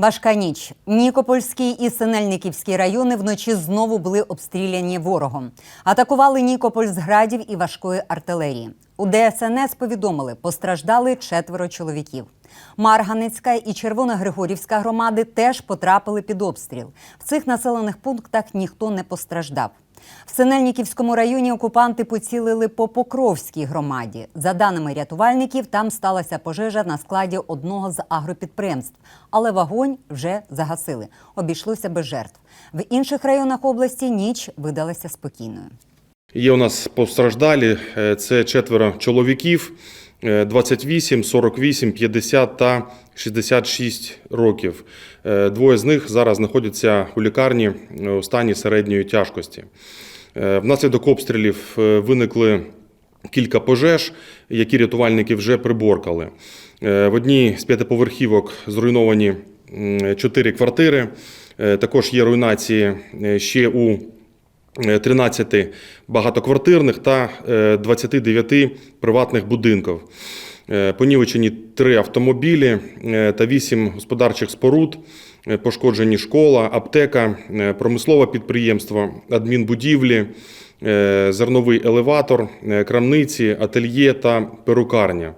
Важка ніч. Нікопольський і Синельниківський райони вночі знову були обстріляні ворогом. Атакували Нікополь з градів і важкої артилерії. У ДСНС повідомили, постраждали четверо чоловіків. Марганецька і Червоногригорівська громади теж потрапили під обстріл. В цих населених пунктах ніхто не постраждав. В Синельниківському районі окупанти поцілили по Покровській громаді. За даними рятувальників, там сталася пожежа на складі одного з агропідприємств, але вогонь вже загасили. Обійшлося без жертв. В інших районах області ніч видалася спокійною. Є у нас постраждалі. Е, Це четверо чоловіків е, 28, 48, 50 та 66 років. Е, Двоє з них зараз знаходяться у лікарні е, у стані середньої тяжкості. Внаслідок обстрілів виникли кілька пожеж, які рятувальники вже приборкали. В одній з п'ятиповерхівок зруйновані чотири квартири. Також є руйнації ще у 13 багатоквартирних та е, 29 приватних будинків. Е, Понівечені три автомобілі е, та вісім господарчих споруд, Е, пошкоджені школа, аптека, е, промислове підприємство, адмінбудівлі, е, зерновий елеватор, е, крамниці, ательє та перукарня.